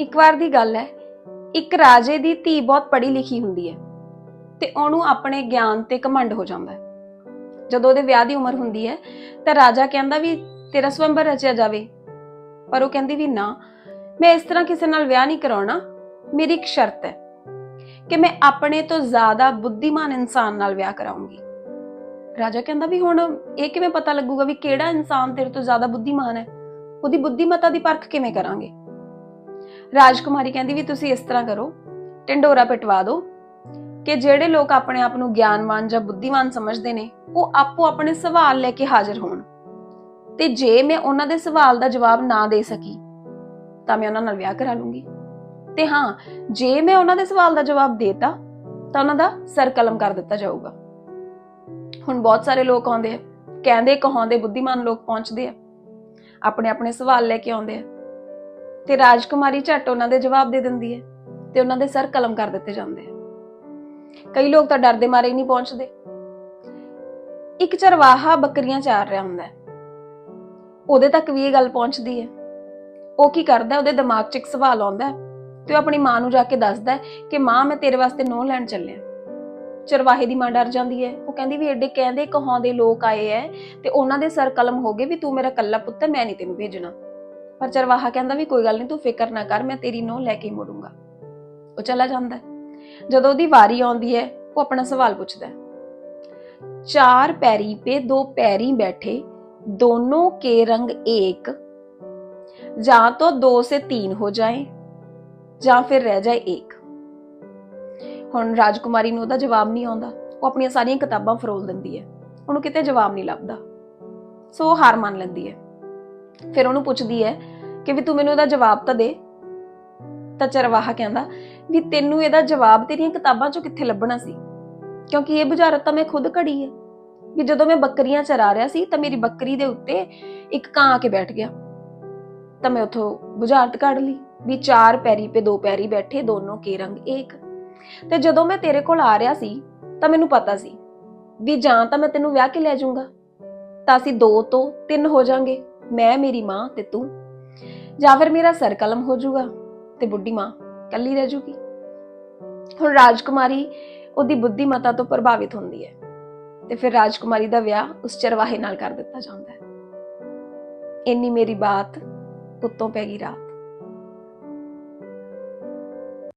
ਇੱਕ ਵਾਰ ਦੀ ਗੱਲ ਹੈ, ਇੱਕ ਰਾਜੇ ਦੀ ਧੀ ਬਹੁਤ ਪੜ੍ਹੀ ਲਿਖੀ ਹੁੰਦੀ ਹੈ ਤੇ ਉਹਨੂੰ ਆਪਣੇ ਗਿਆਨ ਤੇ ਘਮੰਡ ਹੋ ਜਾਂਦਾ ਹੈ। ਜਦੋਂ ਉਹਦੇ ਵਿਆਹ ਦੀ ਉਮਰ ਹੁੰਦੀ ਹੈ, ਤਾਂ ਰਾਜਾ ਕਹਿੰਦਾ ਵੀ ਤੇਰਾ ਸਵੰਬਰ ਰਚਿਆ ਜਾਵੇ। ਪਰ ਉਹ ਕਹਿੰਦੀ ਵੀ ਨਾ, ਮੈਂ ਇਸ ਤਰ੍ਹਾਂ ਕਿਸੇ ਨਾਲ ਵਿਆਹ ਨਹੀਂ ਕਰਾਉਣਾ, ਮੇਰੀ ਇੱਕ ਸ਼ਰਤ ਹੈ ਕਿ ਮੈਂ ਆਪਣੇ ਤੋਂ ਜ਼ਿਆਦਾ ਬੁੱਧੀਮਾਨ ਇਨਸਾਨ ਨਾਲ ਵਿਆਹ ਕਰਾਉਂਗੀ। ਰਾਜਾ ਕਹਿੰਦਾ ਵੀ ਹੁਣ ਇਹ ਕਿਵੇਂ ਪਤਾ ਲੱਗੂਗਾ ਵੀ ਕਿਹੜਾ ਇਨਸਾਨ ਤੇਰੇ ਤੋਂ ਜ਼ਿਆਦਾ ਬੁੱਧੀਮਾਨ ਹੈ? ਉਹਦੀ ਬੁੱਧੀਮਤਾ ਦੀ ਪਰਖ ਕਿਵੇਂ ਕਰਾਂਗੇ? ਰਾਜਕੁਮਾਰੀ ਕਹਿੰਦੀ ਵੀ ਤੁਸੀਂ ਇਸ ਤਰ੍ਹਾਂ ਕਰੋ ਟਿੰਡੋਰਾ ਪਿਟਵਾ ਦਿਓ ਕਿ ਜਿਹੜੇ ਲੋਕ ਆਪਣੇ ਆਪ ਨੂੰ ਗਿਆਨਵਾਨ ਜਾਂ ਬੁੱਧੀਮਾਨ ਸਮਝਦੇ ਨੇ, ਉਹ ਆਪੋ ਆਪਣੇ ਸਵਾਲ ਲੈ ਕੇ ਹਾਜ਼ਰ ਹੋਣ। ਤੇ ਜੇ ਮੈਂ ਉਹਨਾਂ ਦੇ ਸਵਾਲ ਦਾ ਜਵਾਬ ਨਾ ਦੇ ਸਕੀ, ਤਾਂ ਮੈਂ ਉਹਨਾਂ ਨਾਲ ਵਿਆਹ ਕਰਾ ਲੂੰਗੀ। ਤੇ ਹਾਂ, ਜੇ ਮੈਂ ਉਹਨਾਂ ਦੇ ਸਵਾਲ ਦਾ ਜਵਾਬ ਦੇਤਾ, ਤਾਂ ਉਹਨਾਂ ਦਾ ਸਰ ਕਲਮ ਕਰ ਦਿੱਤਾ ਜਾਊਗਾ। ਹੁਣ ਬਹੁਤ ਸਾਰੇ ਲੋਕ ਆਉਂਦੇ ਆ, ਕਹਿੰਦੇ ਕਹਾਉਂਦੇ ਬੁੱਧੀਮਾਨ ਲੋਕ ਪਹੁੰਚਦੇ ਆ, ਆਪਣੇ ਆਪਣੇ ਸਵਾਲ ਲੈ ਕੇ ਆਉਂਦੇ ਆ। ਤੇ ਰਾਜਕੁਮਾਰੀ ਝੱਟ ਉਹਨਾਂ ਦੇ ਜਵਾਬ ਦੇ ਦਿੰਦੀ ਹੈ ਤੇ ਉਹਨਾਂ ਦੇ ਸਰ ਕਲਮ ਕਰ ਦਿੱਤੇ ਜਾਂਦੇ ਆ। ਕਈ ਲੋਕ ਤਾਂ ਡਰਦੇ ਮਾਰੇ ਹੀ ਨਹੀਂ ਪਹੁੰਚਦੇ। ਇੱਕ ਚਰਵਾਹਾ ਬੱਕਰੀਆਂ ਚਾਰ ਰਿਹਾ ਹੁੰਦਾ ਉਹਦੇ ਤੱਕ ਵੀ ਇਹ ਗੱਲ ਪਹੁੰਚਦੀ ਹੈ। ਉਹ ਕੀ ਕਰਦਾ ਉਹਦੇ ਦਿਮਾਗ 'ਚ ਇੱਕ ਸਵਾਲ ਆਉਂਦਾ ਤੇ ਉਹ ਆਪਣੀ ਮਾਂ ਨੂੰ ਜਾ ਕੇ ਦੱਸਦਾ ਕਿ ਮਾਂ, ਮੈਂ ਤੇਰੇ ਵਾਸਤੇ ਨੋ ਲੈਣ ਚੱਲਿਆ। ਚਰਵਾਹੇ ਦੀ ਮਾਂ ਡਰ ਜਾਂਦੀ ਹੈ। ਉਹ ਕਹਿੰਦੀ ਵੀ ਐਡੇ ਕਹਿੰਦੇ ਕਹਾਉਂਦੇ ਲੋਕ ਆਏ ਐ ਤੇ ਉਹਨਾਂ ਦੇ ਸਰ ਕਲਮ ਹੋ ਗਏ ਵੀ ਤੂੰ ਮੇਰਾ ਕੱਲਾ ਪੁੱਤ ਮੈਂ ਨਹੀਂ ਤੈਨੂੰ ਭੇਜਣਾ। ਪਰ ਚਰਵਾਹਾ ਕਹਿੰਦਾ ਵੀ ਕੋਈ ਗੱਲ ਨਹੀਂ ਤੂੰ ਫਿਕਰ ਨਾ ਕਰ, ਮੈਂ ਤੇਰੀ ਨੋ ਲੈ ਕੇ ਮੁੜੂੰਗਾ। ਉਹ ਚਲਾ ਜਾਂਦਾ ਜਦੋਂ ਉਹਦੀ ਵਾਰੀ ਆਉਂਦੀ ਹੈ, ਉਹ ਆਪਣਾ ਸਵਾਲ ਪੁੱਛਦਾ ਚਾਰ ਪੈਰੀ ਤੇ ਦੋ ਪੈਰੀ ਬੈਠੇ, ਦੋਨੋਂ ਕੇ ਰੰਗ ਇੱਕ ਜਾਂ ਤਾਂ ਦੋ ਸੇ 3 ਹੋ ਜਾਏ, ਜਾਂ ਫਿਰ ਰਹਿ ਜਾਏ ਇੱਕ ਹੁਣ ਰਾਜਕੁਮਾਰੀ ਨੂੰ ਉਹਦਾ ਜਵਾਬ ਨਹੀਂ ਆਉਂਦਾ। ਉਹ ਆਪਣੀਆਂ ਸਾਰੀਆਂ ਕਿਤਾਬਾਂ ਫਰੋਲ ਦਿੰਦੀ ਹੈ। ਉਹਨੂੰ ਕਿਤੇ ਜਵਾਬ ਨਹੀਂ ਲੱਭਦਾ। ਸੋ ਹਾਰ ਮੰਨ ਲੈਂਦੀ ਹੈ। ਫਿਰ ਉਹਨੂੰ ਪੁੱਛਦੀ ਹੈ ਕਿ ਵੀ ਤੂੰ ਮੈਨੂੰ ਇਹਦਾ ਜਵਾਬ ਤਾਂ ਦੇ। ਤਾਂ ਚਰਵਾਹਾ ਕਹਿੰਦਾ ਵੀ ਤੈਨੂੰ ਇਹਦਾ ਜਵਾਬ ਤੇਰੀਆਂ ਕਿਤਾਬਾਂ ਚੋਂ ਕਿੱਥੇ ਲੱਭਣਾ ਸੀ? ਕਿਉਂਕਿ ਇਹ ਬੁਝਾਰਤ ਤਾਂ ਮੈਂ ਖੁਦ ਘੜੀ ਹੈ। ਵੀ ਜਦੋਂ ਮੈਂ ਬੱਕਰੀਆਂ ਚਰਾ ਰਿਹਾ ਸੀ ਤਾਂ ਮੇਰੀ ਬੱਕਰੀ ਦੇ ਉੱਤੇ ਇੱਕ ਕਾਂ ਆ ਕੇ ਬੈਠ ਗਿਆ। ਤਾਂ ਮੈਂ ਉਥੋਂ ਬੁਝਾਰਤ ਕੱਢ ਲਈ ਵੀ ਚਾਰ ਪੈਰੀ ਪੇ ਦੋ ਪੈਰੀ ਬੈਠੇ, ਦੋਨੋਂ ਕੇ ਰੰਗ ਇੱਕ ਤੇ ਜਦੋਂ ਮੈਂ ਤੇਰੇ ਕੋਲ ਆ ਰਿਹਾ ਸੀ ਤਾਂ ਮੈਨੂੰ ਪਤਾ ਸੀ ਵੀ ਜਾਂ ਤਾਂ ਮੈਂ ਤੈਨੂੰ ਵਿਆਹ ਕੇ ਲੈ ਜਾਊਂਗਾ। ਤਾਂ ਅਸੀਂ ਦੋ ਤੋਂ ਤਿੰਨ ਹੋ ਜਾਾਂਗੇ। ਮੈਂ, ਮੇਰੀ ਮਾਂ ਤੇ ਤੂੰ। ਜਾਂ ਫਿਰ ਮੇਰਾ ਸਰ ਕਲਮ ਹੋ ਜਾਊਗਾ ਤੇ ਬੁੱਢੀ ਮਾਂ ਕੱਲੀ ਰਹਿ ਜੂਗੀ। ਹੁਣ ਰਾਜਕੁਮਾਰੀ ਉਹਦੀ ਬੁੱਧੀਮਤਾ ਤੋਂ ਪ੍ਰਭਾਵਿਤ ਹੁੰਦੀ ਹੈ ਤੇ ਫਿਰ ਰਾਜਕੁਮਾਰੀ ਦਾ ਵਿਆਹ ਉਸ ਚਰਵਾਹੇ ਨਾਲ ਕਰ ਦਿੱਤਾ ਜਾਂਦਾ ਹੈ। ਇੰਨੀ ਮੇਰੀ ਬਾਤ ਉੱਤੋਂ ਪੈ ਗਈ ਰਾਤ।